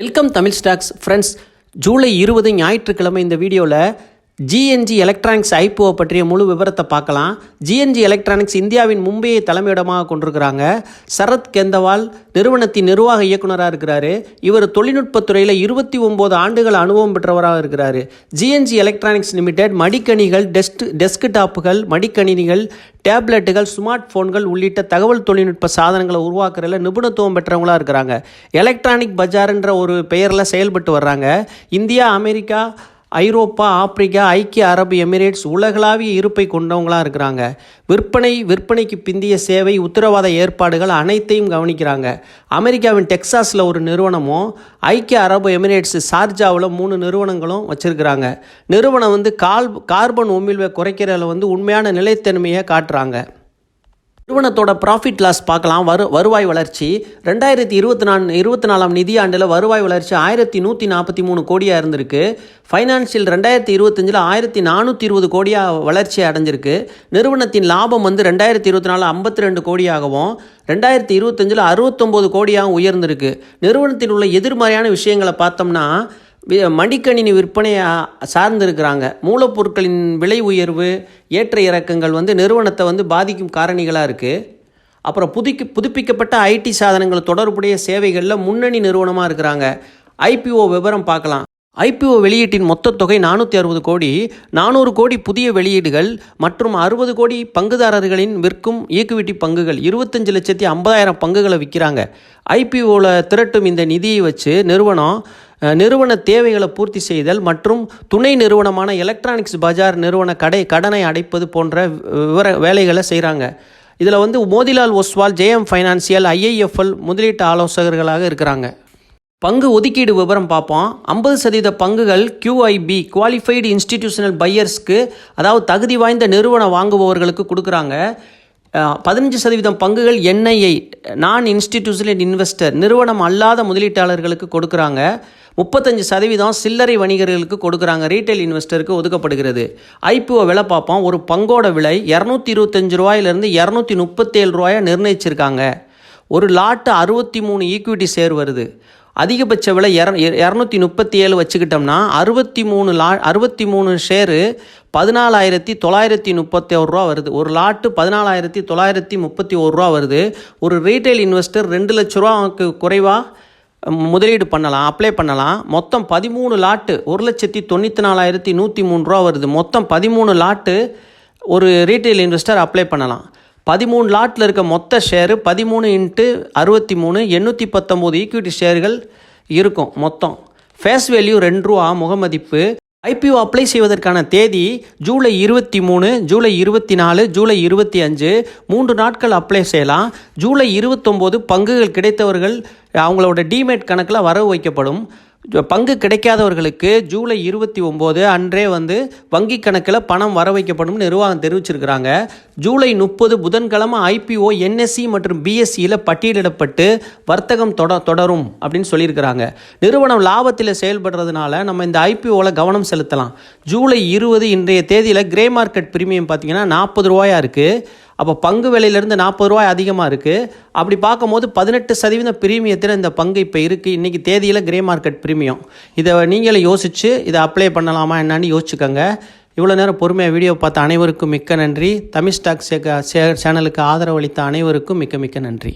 Welcome Tamil stocks friends July இருபது ஞாயிற்றுக்கிழமை இந்த வீடியோவில் ஜிஎன்ஜி எலக்ட்ரானிக்ஸ் ஐபிஓ பற்றிய முழு விவரத்தை பார்க்கலாம். ஜிஎன்ஜி எலக்ட்ரானிக்ஸ் இந்தியாவின் மும்பையை தலைமையிடமாக கொண்டிருக்கிறாங்க. சரத் கெந்தவால் நிறுவனத்தின் நிர்வாக இயக்குனராக இருக்கிறாரு. இவர் தொழில்நுட்பத்துறையில் இருபத்தி ஒம்பது ஆண்டுகள் அனுபவம் பெற்றவராக இருக்கிறாரு. ஜிஎன்ஜி எலக்ட்ரானிக்ஸ் லிமிடெட் மடிக்கணிகள் டெஸ்க் டெஸ்க்டாப்புகள் மடிக்கணினிகள் டேப்லெட்டுகள் ஸ்மார்ட் ஃபோன்கள் உள்ளிட்ட தகவல் தொழில்நுட்ப சாதனங்களை உருவாக்குறதுல நிபுணத்துவம் பெற்றவங்களாக இருக்கிறாங்க. எலக்ட்ரானிக் பஜார்ன்ற ஒரு பெயரில் செயல்பட்டு வர்றாங்க. இந்தியா அமெரிக்கா ஐரோப்பா ஆப்பிரிக்கா ஐக்கிய அரபு எமிரேட்ஸ் உலகளாவிய இருப்பை கொண்டவங்களாக இருக்கிறாங்க. விற்பனை விற்பனைக்கு பிந்திய சேவை உத்தரவாத ஏற்பாடுகள் அனைத்தையும் கவனிக்கிறாங்க. அமெரிக்காவின் டெக்சாஸில் ஒரு நிறுவனமும் ஐக்கிய அரபு எமிரேட்ஸ் சார்ஜாவில் மூணு நிறுவனங்களும் வச்சுருக்கிறாங்க. நிறுவனம் வந்து கால் கார்பன் உமிழ்வை குறைக்கிறதில் வந்து உண்மையான நிலைத்தன்மையை காட்டுறாங்க. நிறுவனத்தோட ப்ராஃபிட் லாஸ் பார்க்கலாம். வரு வருவாய் வளர்ச்சி. ரெண்டாயிரத்தி இருபத்தி நாலு இருபத்தி நாலாம் நிதியாண்டில் வருவாய் வளர்ச்சி ஆயிரத்தி நூற்றி நாற்பத்தி மூணு கோடியாக இருந்திருக்கு. ஃபைனான்சியல் ரெண்டாயிரத்தி இருபத்தஞ்சில் ஆயிரத்தி நானூற்றி இருபது கோடியாக வளர்ச்சி அடைஞ்சிருக்கு. நிறுவனத்தின் லாபம் வந்து ரெண்டாயிரத்தி இருபத்தி நாலு ஐம்பத்தி ரெண்டு கோடியாகவும் ரெண்டாயிரத்தி இருபத்தஞ்சில் அறுபத்தொம்போது கோடியாகவும் உயர்ந்திருக்கு. நிறுவனத்தில் உள்ள எதிர்மறையான விஷயங்களை பார்த்தோம்னா மடிக்கணினி விற்பனையை சார்ந்திருக்கிறாங்க. மூலப்பொருட்களின் விலை உயர்வு ஏற்ற இறக்கங்கள் வந்து நிறுவனத்தை வந்து பாதிக்கும் காரணிகளாக இருக்குது அப்புறம் புதுக்கி புதுப்பிக்கப்பட்ட ஐடி சாதனங்கள் தொடர்புடைய சேவைகளில் முன்னணி நிறுவனமாக இருக்கிறாங்க. ஐபிஓ விவரம் பார்க்கலாம். ஐபிஓ வெளியீட்டின் மொத்த தொகை நானூற்றி அறுபது கோடி நானூறு கோடி புதிய வெளியீடுகள் மற்றும் அறுபது கோடி பங்குதாரர்களின் விற்கும் ஈக்குவிட்டி பங்குகள் இருபத்தஞ்சு லட்சத்தி ஐம்பதாயிரம் பங்குகளை விற்கிறாங்க. ஐபிஓவில் திரட்டும் இந்த நிதியை வச்சு நிறுவனம் நிறுவன தேவைகளை பூர்த்தி செய்தல் மற்றும் துணை நிறுவனமான எலக்ட்ரானிக்ஸ் பஜார் நிறுவன கடை கடனை அடைப்பது போன்ற விவர வேலைகளை செய்கிறாங்க இதில் வந்து Motilal Oswal JM financial IIFL முதலீட்டு ஆலோசகர்களாக இருக்கிறாங்க. பங்கு ஒதுக்கீடு விவரம் பார்ப்போம். ஐம்பது சதவீத பங்குகள் கியூஐபி குவாலிஃபைடு இன்ஸ்டிடியூஷனல் பையர்ஸ்க்கு அதாவது தகுதி வாய்ந்த நிறுவனம் வாங்குபவர்களுக்கு கொடுக்குறாங்க. பதினஞ்சு சதவீதம் பங்குகள் என்ஐஐ நான் இன்ஸ்டிடியூஷனல் இன்வெஸ்டர் நிறுவனம் அல்லாத முதலீட்டாளர்களுக்கு கொடுக்குறாங்க. முப்பத்தஞ்சு சதவீதம் சில்லறை வணிகர்களுக்கு கொடுக்குறாங்க. ரீட்டைல் இன்வெஸ்டருக்கு ஒதுக்கப்படுகிறது. ஐபிஓ விலை பார்ப்போம். ஒரு பங்கோட விலை இரநூத்தி இருபத்தஞ்சு ரூபாயிலிருந்து இரநூத்தி முப்பத்தேழு ரூபாயை நிர்ணயிச்சிருக்காங்க. ஒரு லாட்டு அறுபத்தி மூணு ஈக்விட்டி ஷேர் வருது. அதிகபட்ச விலை இர இரநூத்தி முப்பத்தி ஏழு வச்சுக்கிட்டோம்னா அறுபத்தி மூணு லா அறுபத்தி மூணு ஷேரு பதினாலாயிரத்தி தொள்ளாயிரத்தி முப்பத்தி ஒரு ரூபா வருது. ஒரு லாட்டு பதினாலாயிரத்தி தொள்ளாயிரத்தி முப்பத்தி ஒரு ரூபா வருது. ஒரு ரீட்டைல் இன்வெஸ்டர் ரெண்டு லட்ச ரூபாவுக்கு குறைவாக முதலீடு பண்ணலாம் அப்ளை பண்ணலாம். மொத்தம் பதிமூணு லாட்டு ஒரு லட்சத்தி தொண்ணூற்றி நாலாயிரத்தி நூற்றி மூணு ரூபா வருது. மொத்தம் பதிமூணு லாட்டு ஒரு ரீட்டைல் இன்வெஸ்டர் அப்ளை பண்ணலாம். பதிமூணு லாட்டில் இருக்க மொத்த ஷேரு பதிமூணு இன்ட்டு அறுபத்தி மூணு எண்ணூற்றி பத்தொம்போது ஈக்விட்டி ஷேர்கள் இருக்கும் மொத்தம். ஃபேஸ் வேல்யூ ரெண்டு ரூபா முகமதிப்பு. ஐபிஓ அப்ளை செய்வதற்கான தேதி ஜூலை இருபத்தி மூணு ஜூலை இருபத்தி நாலு ஜூலை இருபத்தி அஞ்சு மூன்று நாட்கள் அப்ளை செய்யலாம். ஜூலை இருபத்தொம்போது பங்குகள் கிடைத்தவர்கள் அவங்களோட டிமேட் கணக்கில் வரவு வைக்கப்படும். பங்கு கிடைக்காதவர்களுக்கு ஜூலை இருபத்தி ஒம்போது அன்றே வந்து வங்கி கணக்கில் பணம் வர வைக்கப்படும் நிர்வாகம் தெரிவிச்சிருக்கிறாங்க. ஜூலை முப்பது புதன்கிழமை ஐபிஓ என்எஸ்சி மற்றும் பிஎஸ்சியில் பட்டியலிடப்பட்டு வர்த்தகம் தொட தொடரும் அப்படின்னு சொல்லியிருக்கிறாங்க. நிறுவனம் லாபத்தில் செயல்படுறதுனால நம்ம இந்த ஐபிஓவில் கவனம் செலுத்தலாம். ஜூலை இருபது இன்றைய தேதியில் கிரே மார்க்கெட் பிரீமியம் பார்த்திங்கன்னா நாற்பது ரூபாயா இருக்குது அப்போ பங்கு விலையிலேருந்து நாற்பது ரூபாய் அதிகமாக இருக்குது அப்படி பார்க்கும்போது பதினெட்டு சதவீதம் பிரீமியத்தில் இந்த பங்கு இப்போ இருக்குது இன்றைக்கி தேதியில் கிரே மார்க்கெட் பிரீமியம். இதை நீங்களே யோசித்து இதை அப்ளை பண்ணலாமா என்னன்னு யோசிச்சுக்கோங்க. இவ்வளோ நேரம் பொறுமையாக வீடியோ பார்த்த அனைவருக்கும் மிக்க நன்றி. தமிழ் ஸ்டாக் சேனலுக்கு ஆதரவு அளித்த அனைவருக்கும் மிக்க மிக்க நன்றி.